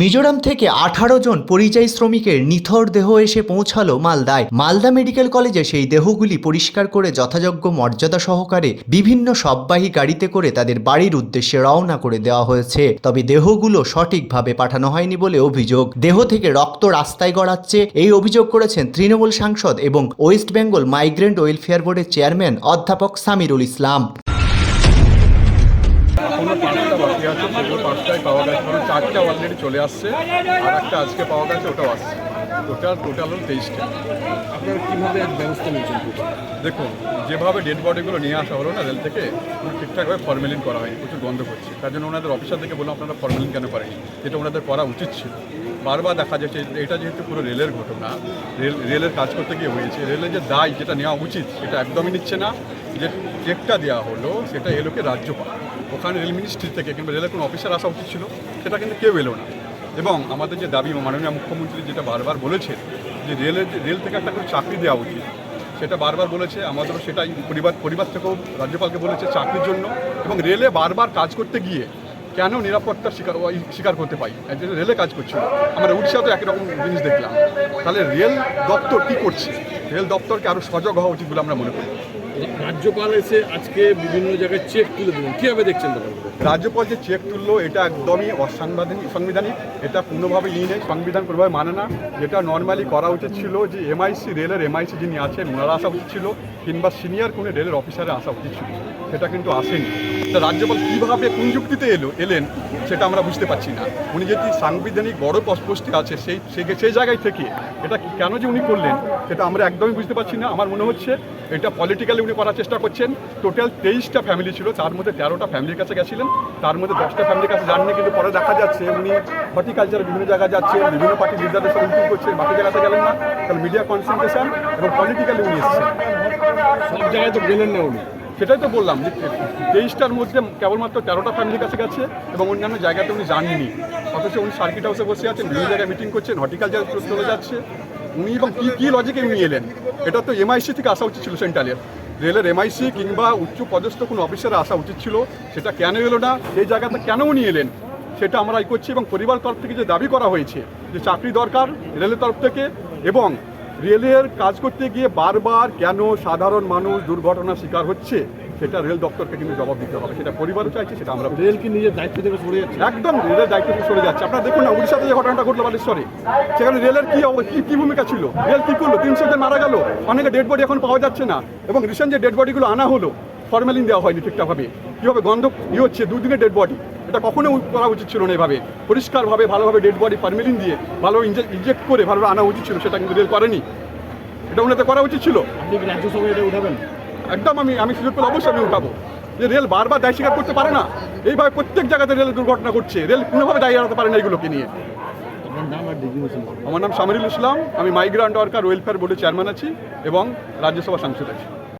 মিজোরাম থেকে আঠারো জন পরিযায়ী শ্রমিকের নিথর দেহ এসে পৌঁছালো মালদায়। মালদা মেডিকেল কলেজে সেই দেহগুলি পরিষ্কার করে যথাযোগ্য মর্যাদা সহকারে বিভিন্ন সববাহী গাড়িতে করে তাদের বাড়ির উদ্দেশ্যে রওনা করে দেওয়া হয়েছে। তবে দেহগুলো সঠিকভাবে পাঠানো হয়নি বলে অভিযোগ। দেহ থেকে রক্ত রাস্তায় গড়াচ্ছে। এই অভিযোগ করেছেন তৃণমূল সাংসদ এবং ওয়েস্ট বেঙ্গল মাইগ্রেন্ট ওয়েলফেয়ার বোর্ডের চেয়ারম্যান অধ্যাপক সামিরুল ইসলাম। এখনও পাঁচটা বাকি আছে সেগুলো পাঁচটায় পাওয়া গেছে কারণ চারটা অলরেডি চলে আসছে আর একটা আজকে পাওয়া গেছে ওটাও আসছে। টোটাল টোটাল হল তেইশটা। আপনারা কীভাবে ব্যবস্থা নিয়েছেন দেখুন যেভাবে ডেড বডিগুলো নিয়ে আসা হলো না রেল থেকে ঠিকঠাকভাবে ফর্মেলিন করা হয়নি প্রচুর গন্ধ করছে তার জন্য ওনাদের অফিসার থেকে বললাম আপনারা ফর্মেলিন কেন করেনি যেটা ওনাদের করা উচিত ছিল। বারবার দেখা যাচ্ছে এটা যেহেতু পুরো রেলের ঘটনা রেল রেলের কাজ করতে গিয়ে হয়েছে রেলের যে দায় যেটা নেওয়া উচিত সেটা একদমই নিচ্ছে না। যে চেকটা দেওয়া হলো সেটা এলোকে রাজ্যপাল। ওখানে রেল মিনিস্ট্রি থেকে কিংবা রেলের কোনো অফিসার আসা উচিত ছিল, সেটা কিন্তু কেউ এলো না। এবং আমাদের যে দাবি, মাননীয় মুখ্যমন্ত্রী যেটা বারবার বলেছেন যে রেলের রেল থেকে একটা করে চাকরি দেওয়া উচিত। সেটা বারবার বলেছে, আমাদেরও সেটাই পরিবার পরিবার থেকেও রাজ্যপালকে বলেছে চাকরির জন্য। এবং রেলে বারবার কাজ করতে গিয়ে কেন নিরাপত্তার শিকার স্বীকার করতে একজন রেলে কাজ করছিল। আমরা উড়িষ্যাতে একই রকম জিনিস দেখলাম। তাহলে রেল দপ্তর কী করছে? রেল দপ্তরকে আরও সজাগ হওয়া উচিত বলে আমরা মনে করি। রাজ্যপাল এসে আজকে বিভিন্ন জায়গায় চেক তুলে দিলেন। কীভাবে দেখছেন রাজ্যপাল যে চেক তুললো, এটা একদমই অসাংবিধানিক সাংবিধানিক। এটা পূর্ণভাবে ই নেই, সংবিধান কোনোভাবে মানে না। যেটা নর্মালি করা উচিত ছিল যে এমআইসি রেলের এমআইসি যিনি আছেন, ওনারা আসা উচিত ছিল, কিংবা সিনিয়র কোনো রেলের অফিসারে আসা উচিত ছিল। সেটা কিন্তু আসেনি। তা রাজ্যপাল কীভাবে কোন যুক্তিতে এলো, এলেন, সেটা আমরা বুঝতে পারছি না। উনি যদি সাংবিধানিক বড় পস- পোস্টে আছে, সেই সেই- জায়গায় থেকে এটা কেন যে উনি করলেন, সেটা আমরা একদমই বুঝতে পারছি না। আমার মনে হচ্ছে এটা পলিটিক্যালি উনি করার চেষ্টা করছেন। টোটাল তেইশটা ফ্যামিলি ছিল, তার মধ্যে তেরোটা ফ্যামিলির কাছে গেছিলেন। তার মধ্যে দশটা ফ্যামিলির কাছে যাননি, কিন্তু পরে দেখা যাচ্ছে উনি হর্টিকালচারের বিভিন্ন জায়গায় যাচ্ছেন বিভিন্ন পার্টি লিডারদের সাথে মিটিং করছেন বাকি জায়গাতে গেলেন না। তাহলে মিডিয়া কনসেন্ট্রেশন এবং পলিটিক্যালি উনি এসেছেন। সব জায়গায় তো গেলেন না উনি। সেটাই তো বললাম যে তেইশটার মধ্যে কেবলমাত্র তেরোটা ফ্যামিলির কাছে গেছে এবং অন্যান্য জায়গাতে উনি যাননি। অথচ উনি সার্কিট হাউসে বসে আছেন, বিভিন্ন জায়গায় মিটিং করছেন হর্টিকালচার চলে যাচ্ছে। উনি এবং কী কী লজিকে উনি এলেন? এটা তো এমআইসি থেকে আসা উচিত ছিল সেন্ট্রালের রেলের এমআইসি কিংবা উচ্চ পদস্থ কোনো অফিসারে আসা উচিত ছিল, সেটা কেন এলো না এই জায়গাতে কেন উনি এলেন, সেটা আমরা করছি এবং পরিবার তরফ থেকে যে দাবি করা হয়েছে যে চাকরি দরকার রেলের তরফ থেকে এবং রেলের কাজ করতে গিয়ে বারবার কেন সাধারণ মানুষ দুর্ঘটনার শিকার হচ্ছে সেটা রেল দপ্তরকে কিন্তু জবাব দিতে হবে। সেটা পরিবারও চাইছে সেটা আমরা রেল কি নিজের দায়িত্ব থেকে সরে যাচ্ছে? একদম রেলের দায়িত্ব থেকে সরে যাচ্ছে। আপনারা দেখুন না উড়িষ্যাতে যে ঘটনাটা ঘটলো বালেশ্বরে সেখানে রেলের কি কি ভূমিকা ছিল? রেল কি করল? তিনশো জন মারা গেল অনেকে ডেড বডি এখন পাওয়া যাচ্ছে না এবং রিসেন্ট যে ডেড বডিগুলো আনা হলো ফর্মালিন দেওয়া হয়নি ঠিকঠাকভাবে। কীভাবে গন্ধ ই হচ্ছে দুদিনের ডেড বডি এটা কখনো করা উচিত ছিল না এভাবে। পরিষ্কারভাবে ভালোভাবে ডেড বডি ফর্মেলিন দিয়ে ভালো ইনজেক্ট করে ভালোভাবে আনা উচিত ছিল সেটা কিন্তু রেল করেনি। এটা ওনাদের করা উচিত ছিল। আপনি কি রাজ্যসভায় এটা উঠাবেন? একদম আমি আমি সুযোগ পেলে অবশ্যই আমি উঠাবো। যে রেল বারবার দায় স্বীকার করতে পারে না এইভাবে প্রত্যেক জায়গাতে রেল দুর্ঘটনা ঘটছে। রেল কোনোভাবে দায়ী এড়াতে পারে না এগুলোকে নিয়ে। আমার নাম সামিরুল ইসলাম আমি মাইগ্রান্ট ওয়ার্কার ওয়েলফেয়ার বোর্ডের চেয়ারম্যান আছি এবং রাজ্যসভা সাংসদ আছি।